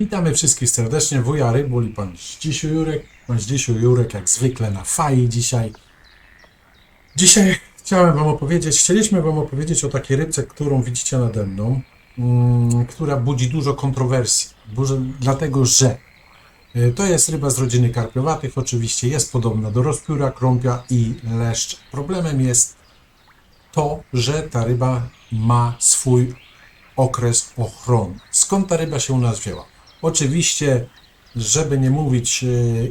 Witamy wszystkich serdecznie, wuja Rybul i pan Zdzisiu Jurek. Pan Zdzisiu Jurek jak zwykle na fai dzisiaj. Dzisiaj chciałem wam opowiedzieć, chcieliśmy wam opowiedzieć o takiej rybce, którą widzicie nade mną, mm, która budzi dużo kontrowersji, dlatego że y, to jest ryba z rodziny karpiowatych, oczywiście jest podobna do rozpióra, krąpia i leszcza. Problemem jest to, że ta ryba ma swój okres ochrony. Skąd ta ryba się u nas wzięła? Oczywiście, żeby nie mówić e,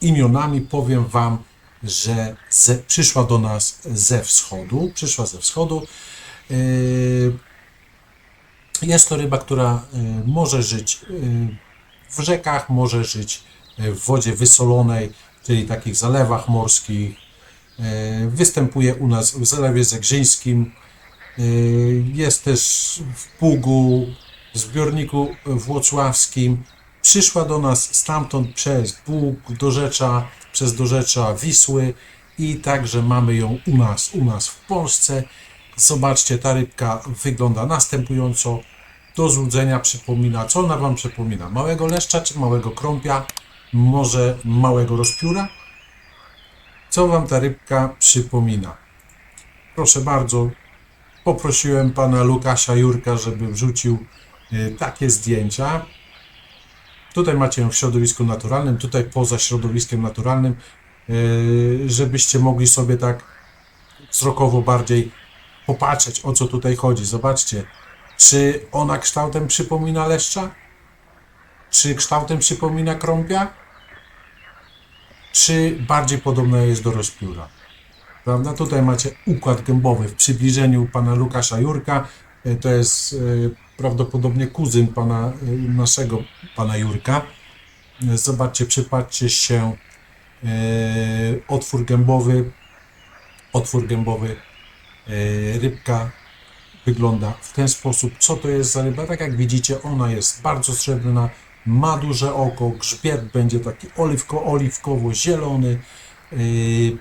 imionami, powiem Wam, że ze, przyszła do nas ze wschodu. Przyszła ze wschodu. E, Jest to ryba, która e, może żyć w rzekach, może żyć w wodzie wysolonej, czyli takich zalewach morskich. Występuje u nas w Zalewie Zegrzyńskim, Jest też w Pugu, w zbiorniku włocławskim. Przyszła do nas stamtąd przez Bóg, Dorzecza, przez Dorzecza Wisły i także mamy ją u nas, u nas w Polsce. Zobaczcie, ta rybka wygląda następująco. Do złudzenia przypomina, co ona Wam przypomina? Małego leszcza czy małego krąpia? Może małego rozpióra? Co Wam ta rybka przypomina? Proszę bardzo, poprosiłem pana Lukasia Jurka, żeby wrzucił y, takie zdjęcia. Tutaj macie ją w środowisku naturalnym, tutaj poza środowiskiem naturalnym, y, żebyście mogli sobie tak wzrokowo bardziej popatrzeć, o co tutaj chodzi. Zobaczcie, czy ona kształtem przypomina leszcza? Czy kształtem przypomina krąpia? Czy bardziej podobna jest do rozpióra? Prawda? Tutaj macie układ gębowy w przybliżeniu pana Łukasza Jurka. E, To jest e, prawdopodobnie kuzyn pana e, naszego pana Jurka. Zobaczcie, przypatrzcie się. Otwór gębowy. Otwór gębowy. Rybka wygląda w ten sposób. Co to jest za ryba? Tak jak widzicie, ona jest bardzo srebrna, ma duże oko, grzbiet będzie taki oliwko, oliwkowo-zielony.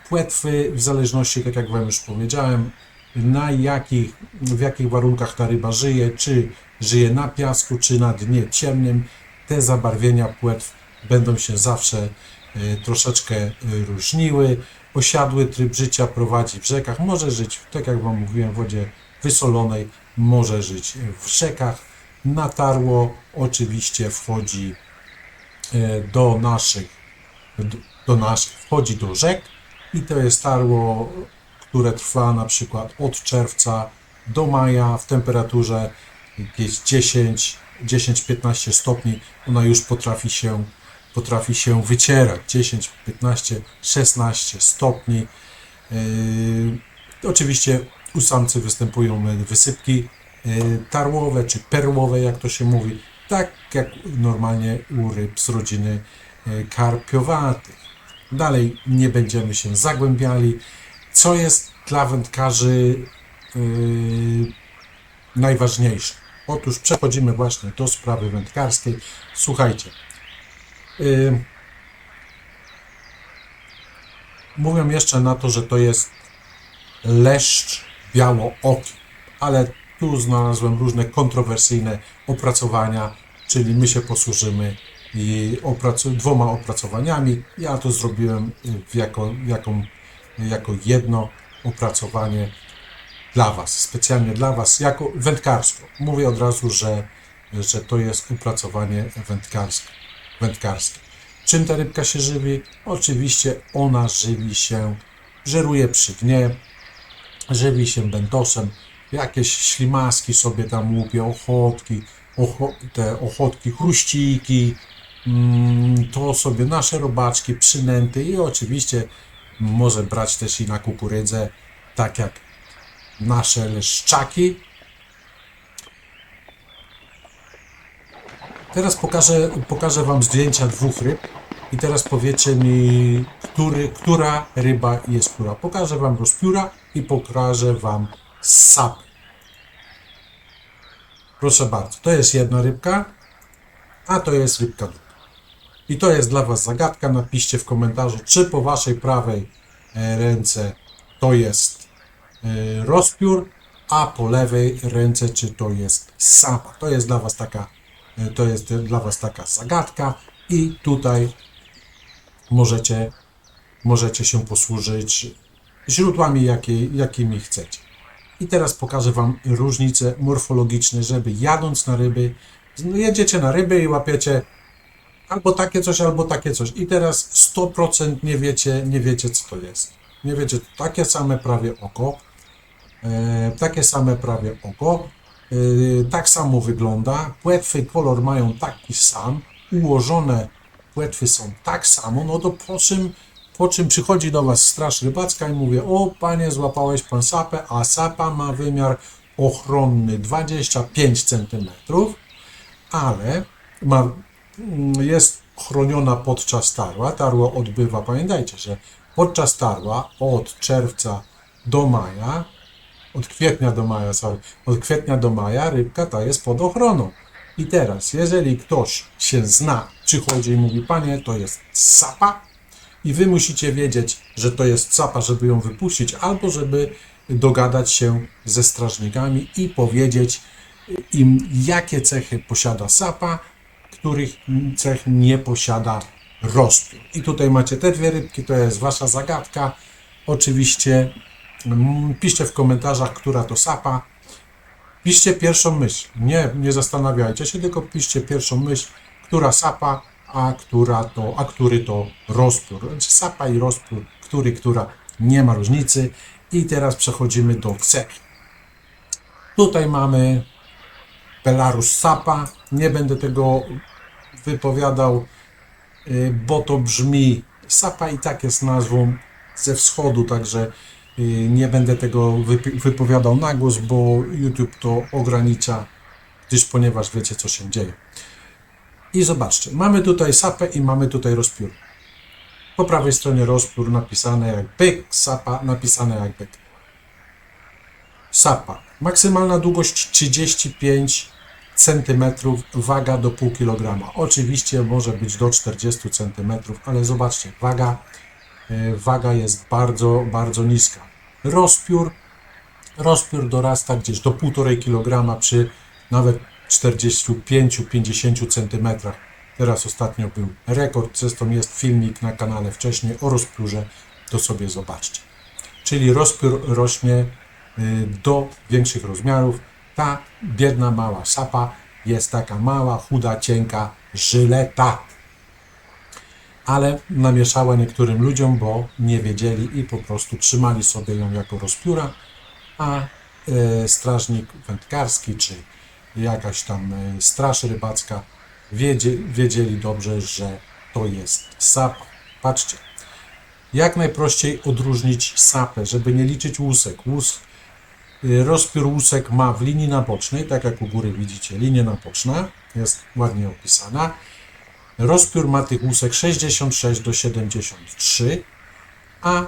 Płetwy, w zależności, tak jak Wam już powiedziałem, na jakich, w jakich warunkach ta ryba żyje, czy żyje na piasku, czy na dnie ciemnym, te zabarwienia płetw będą się zawsze yy, troszeczkę yy, różniły. Osiadły tryb życia prowadzi w rzekach, może żyć, tak jak Wam mówiłem, w wodzie wysolonej, może żyć w rzekach. Natarło oczywiście wchodzi yy, do naszych do- do nas, wchodzi do rzek i to jest tarło, które trwa na przykład od czerwca do maja w temperaturze jakieś 10, 10-15 stopni. Ona już potrafi się, potrafi się wycierać. 10, 15, 16 stopni. Yy, oczywiście u samcy występują wysypki yy, tarłowe czy perłowe, jak to się mówi, tak jak normalnie u ryb z rodziny yy, karpiowatych. Dalej nie będziemy się zagłębiali. Co jest dla wędkarzy yy, najważniejsze? Otóż przechodzimy właśnie do sprawy wędkarskiej. Słuchajcie. Yy, mówią jeszcze na to, że to jest leszcz białooki, ale tu znalazłem różne kontrowersyjne opracowania, czyli my się posłużymy i opracu- dwoma opracowaniami. Ja to zrobiłem y, w jako, jaką, jako jedno opracowanie dla Was, specjalnie dla Was, jako wędkarstwo. Mówię od razu, że, że to jest opracowanie wędkarskie. wędkarskie. Czym ta rybka się żywi? Oczywiście ona żywi się, żeruje przy dnie, żywi się bentosem, jakieś ślimaski sobie tam łupie, ochotki, ocho, te ochotki, chruściki, mm, to sobie nasze robaczki, przynęty i oczywiście może brać też i na kukurydzę, tak jak nasze leszczaki. Teraz pokażę, pokażę Wam zdjęcia dwóch ryb i teraz powiecie mi, który, która ryba jest która. Pokażę Wam rozpióra i pokażę Wam sapy. Proszę bardzo, to jest jedna rybka, a to jest rybka druga. I to jest dla Was zagadka. Napiszcie w komentarzu, czy po Waszej prawej e, ręce to jest e, rozpiór, a po lewej ręce, czy to jest sapa. To jest dla Was taka E, To jest dla Was taka zagadka i tutaj możecie, możecie się posłużyć źródłami, jakie, jakimi chcecie. I teraz pokażę Wam różnice morfologiczne, żeby jadąc na ryby, no jedziecie na ryby i łapiecie albo takie coś, albo takie coś. I teraz 100% nie wiecie, nie wiecie co to jest. Nie wiecie, takie same prawie oko, e, takie same prawie oko, e, tak samo wygląda, płetwy, kolor mają taki sam, ułożone płetwy są tak samo, no to po czym, po czym przychodzi do Was straż rybacka i mówię, o panie, złapałeś pan sapę, a sapa ma wymiar ochronny 25 cm, ale ma, jest chroniona podczas tarła. Tarło odbywa, pamiętajcie, że podczas tarła od czerwca do maja, od kwietnia do maja, sorry, od kwietnia do maja rybka ta jest pod ochroną. I teraz, jeżeli ktoś się zna, przychodzi i mówi, panie, to jest sapa, i wy musicie wiedzieć, że to jest sapa, żeby ją wypuścić, albo żeby dogadać się ze strażnikami i powiedzieć im, jakie cechy posiada sapa, których cech nie posiada rozpiór. I tutaj macie te dwie rybki, to jest wasza zagadka. Oczywiście mm, piszcie w komentarzach, która to sapa. Piszcie pierwszą myśl. Nie, nie zastanawiajcie się, tylko piszcie pierwszą myśl, która sapa, a która to, a który to rozpiór. Znaczy Sapa i rozpiór, który, która nie ma różnicy. I teraz przechodzimy do cech. Tutaj mamy Belarus Sapa. Nie będę tego wypowiadał, y, bo to brzmi. Sapa i tak jest nazwą ze wschodu, także y, nie będę tego wypowiadał na głos, bo YouTube to ogranicza, gdyż ponieważ wiecie, co się dzieje. I zobaczcie, mamy tutaj sapę i mamy tutaj rozpiór. Po prawej stronie rozpiór napisane jak byk, sapa napisane jak byk. Sapa. Maksymalna długość 35 cm, waga do pół kg. Oczywiście może być do 40 cm, ale zobaczcie, waga, e, waga jest bardzo, bardzo niska. Rozpiór, rozpiór dorasta gdzieś do 1,5 kg przy nawet 45-50 cm. Teraz ostatnio był rekord, zresztą jest filmik na kanale wcześniej o rozpiórze, to sobie zobaczcie. Czyli rozpiór rośnie y, do większych rozmiarów. Ta biedna mała sapa jest taka mała, chuda, cienka żyleta. Ale namieszała niektórym ludziom, bo nie wiedzieli i po prostu trzymali sobie ją jako rozpióra, a e, strażnik wędkarski czy jakaś tam e, straż rybacka wiedzie, wiedzieli dobrze, że to jest sapa. Patrzcie, jak najprościej odróżnić sapę, żeby nie liczyć łusek. Łus, rozpiór łusek ma w linii nabocznej, tak jak u góry widzicie, linia naboczna jest ładnie opisana. Rozpiór ma tych łusek 66 do 73, a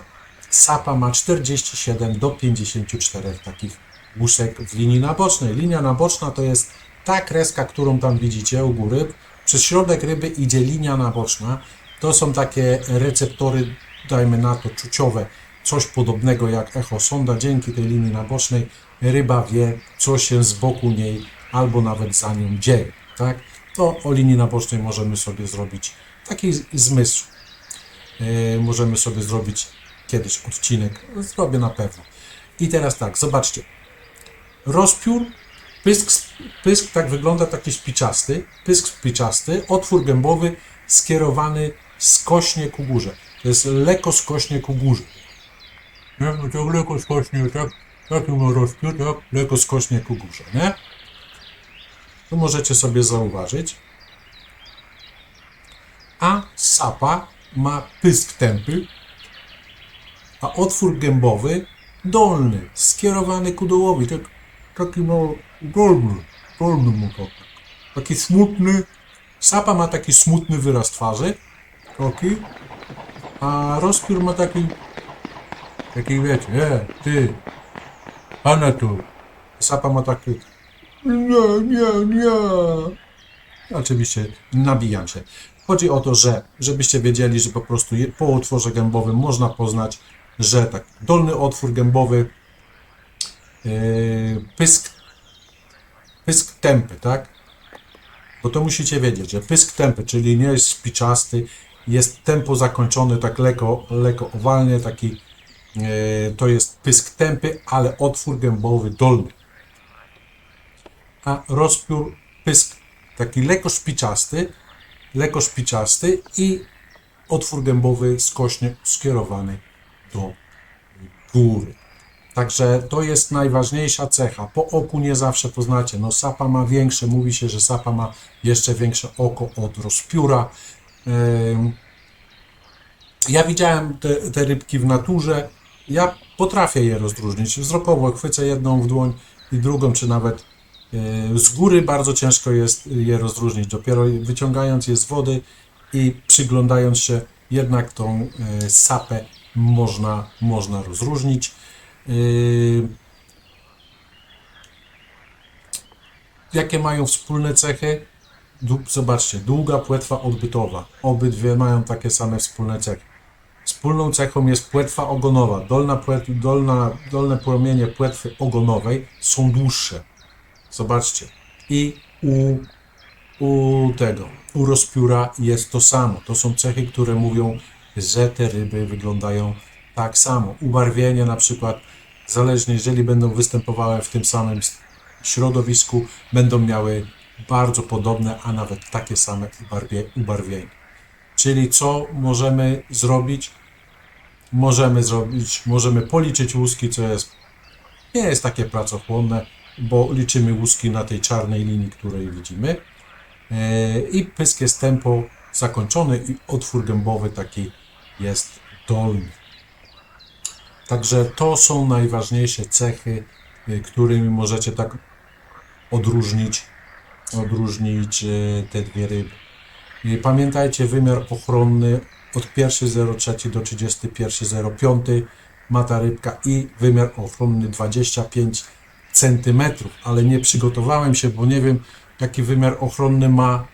sapa ma 47 do 54 takich łusek w linii nabocznej. Linia naboczna to jest ta kreska, którą tam widzicie u góry. Przez środek ryby idzie linia naboczna. To są takie receptory, dajmy na to, czuciowe. Coś podobnego jak echosonda. Dzięki tej linii nabocznej ryba wie, co się z boku niej albo nawet za nią dzieje. Tak? To o linii nabocznej możemy sobie zrobić taki zmysł. E, możemy sobie zrobić kiedyś odcinek. Zrobię na pewno. I teraz tak, zobaczcie. Rozpiór, pysk, pysk tak wygląda taki spiczasty, pysk spiczasty, otwór gębowy skierowany skośnie ku górze. To jest lekko skośnie ku górze. Nie? No tak lekko skośnie, tak, taki ma tak, lekko skośnie ku górze, nie? Tu możecie sobie zauważyć. A sapa ma pysk tępy, a otwór gębowy dolny, skierowany ku dołowi, tak, taki mało dolny, dolny mu to. Taki smutny, sapa ma taki smutny wyraz twarzy, taki, a rozpiór ma taki, taki wiecie, e, ty, pana tu, sapa ma taki, nie, nie, nie. Oczywiście nabijam się. Chodzi o to, że żebyście wiedzieli, że po prostu po otworze gębowym można poznać, że tak, dolny otwór gębowy, yy, pysk, pysk tępy, tak? bo to musicie wiedzieć, że pysk tępy, czyli nie jest spiczasty, jest tempo zakończony tak lekko, lekko owalnie, taki to jest pysk tępy, ale otwór gębowy dolny. A rozpiór pysk taki lekko szpiczasty, lekko szpiczasty i otwór gębowy skośnie skierowany do góry. Także to jest najważniejsza cecha. Po oku nie zawsze poznacie. No sapa ma większe, mówi się, że sapa ma jeszcze większe oko od rozpióra. Ym, Ja widziałem te, te rybki w naturze. Ja potrafię je rozróżnić. Wzrokowo chwycę jedną w dłoń i drugą, czy nawet yy, z góry bardzo ciężko jest je rozróżnić. Dopiero wyciągając je z wody i przyglądając się, jednak tą yy, sapę można, można rozróżnić. Yy, Jakie mają wspólne cechy? Zobaczcie, długa płetwa odbytowa. Obydwie mają takie same wspólne cechy. Wspólną cechą jest płetwa ogonowa. Dolna dolna, dolne płomienie płetwy ogonowej są dłuższe. Zobaczcie. I u, u tego, u rozpióra jest to samo. To są cechy, które mówią, że te ryby wyglądają tak samo. Ubarwienie na przykład, zależnie jeżeli będą występowały w tym samym środowisku, będą miały bardzo podobne, a nawet takie same ubarwie, ubarwienie. Czyli co możemy zrobić? Możemy zrobić, możemy policzyć łuski, co jest, nie jest takie pracochłonne, bo liczymy łuski na tej czarnej linii, której widzimy. E, I pysk jest tempo zakończony i otwór gębowy taki jest dolny. Także to są najważniejsze cechy, y, którymi możecie tak odróżnić, odróżnić y, te dwie ryby. Pamiętajcie, wymiar ochronny od 1,03 do 31,05 ma ta rybka i wymiar ochronny 25 cm, ale nie przygotowałem się, bo nie wiem jaki wymiar ochronny ma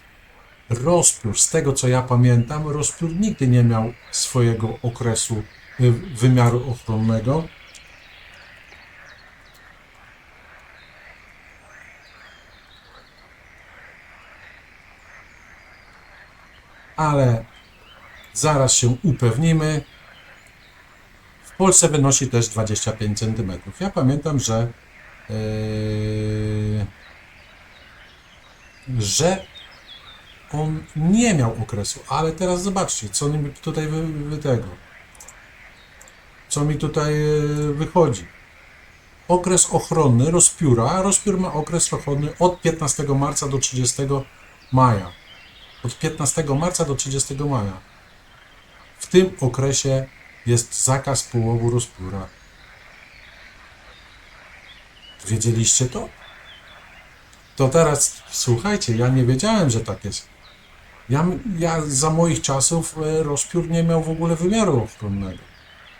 rozpiór. Z tego co ja pamiętam, rozpiór nigdy nie miał swojego okresu y, wymiaru ochronnego. Ale zaraz się upewnimy. W Polsce wynosi też 25 cm. Ja pamiętam, że yy, że on nie miał okresu, ale teraz zobaczcie, co mi tutaj wy, wy tego, co mi tutaj yy, wychodzi. Okres ochronny rozpióra, rozpiór ma okres ochronny od 15 marca do 30 maja od 15 marca do 30 maja. W tym okresie jest zakaz połowu rozpióra. Wiedzieliście to? To teraz słuchajcie, ja nie wiedziałem, że tak jest. Ja, ja za moich czasów e, rozpiór nie miał w ogóle wymiaru ochronnego.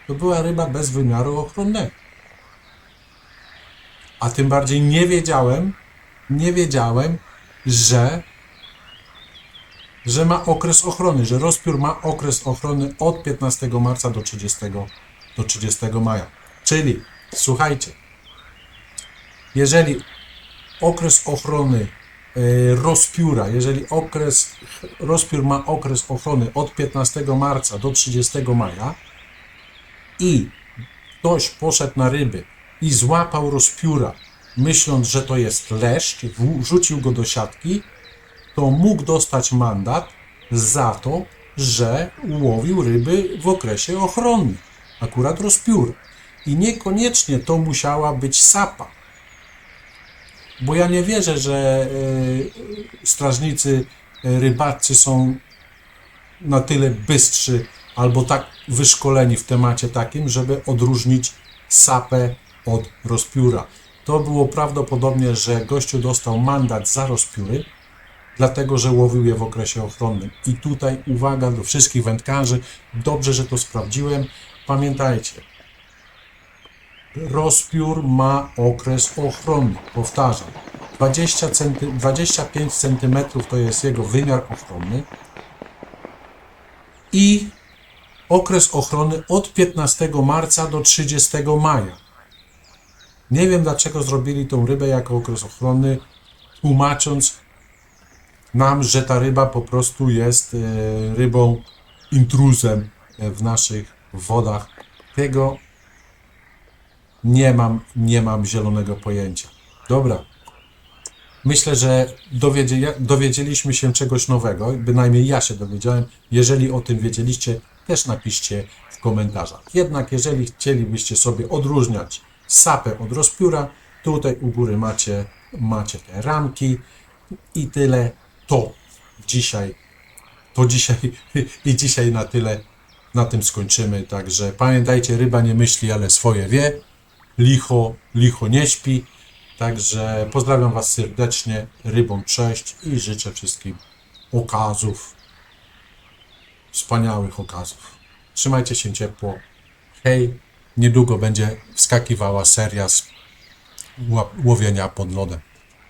To była ryba bez wymiaru ochronnego. A tym bardziej nie wiedziałem, nie wiedziałem, że że ma okres ochrony, że rozpiór ma okres ochrony od 15 marca do 30, do 30 maja. Czyli, słuchajcie, jeżeli okres ochrony e, rozpióra, jeżeli okres, rozpiór ma okres ochrony od 15 marca do 30 maja i ktoś poszedł na ryby i złapał rozpióra, myśląc, że to jest leszcz, wrzucił go do siatki, to mógł dostać mandat za to, że łowił ryby w okresie ochronnym, akurat rozpiór. I niekoniecznie to musiała być sapa. Bo ja nie wierzę, że e, strażnicy e, rybaccy są na tyle bystrzy albo tak wyszkoleni w temacie takim, żeby odróżnić sapę od rozpióra. To było prawdopodobnie, że gościu dostał mandat za rozpióry, dlatego że łowił je w okresie ochronnym. I tutaj uwaga do wszystkich wędkarzy, dobrze, że to sprawdziłem. Pamiętajcie, rozpiór ma okres ochronny. Powtarzam, 20 centy, 25 cm to jest jego wymiar ochronny i okres ochrony od 15 marca do 30 maja. Nie wiem dlaczego zrobili tą rybę jako okres ochronny, tłumacząc, nam, że ta ryba po prostu jest e, rybą intruzem e, w naszych wodach. Tego nie mam, nie mam zielonego pojęcia. Dobra. Myślę, że dowiedzie, dowiedzieliśmy się czegoś nowego, bynajmniej ja się dowiedziałem. Jeżeli o tym wiedzieliście, też napiszcie w komentarzach. Jednak jeżeli chcielibyście sobie odróżniać sapę od rozpióra, tutaj u góry macie, macie te ramki i tyle. To dzisiaj, to dzisiaj i dzisiaj na tyle. Na tym skończymy. Także pamiętajcie, ryba nie myśli, ale swoje wie. Licho, licho nie śpi. Także pozdrawiam Was serdecznie, rybą cześć i życzę wszystkim okazów, wspaniałych okazów. Trzymajcie się ciepło. Hej, niedługo będzie wskakiwała seria z łowienia pod lodem,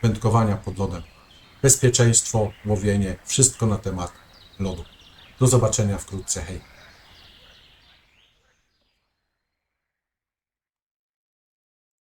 wędkowania pod lodem. Bezpieczeństwo, łowienie, wszystko na temat lodu. Do zobaczenia wkrótce. Hej.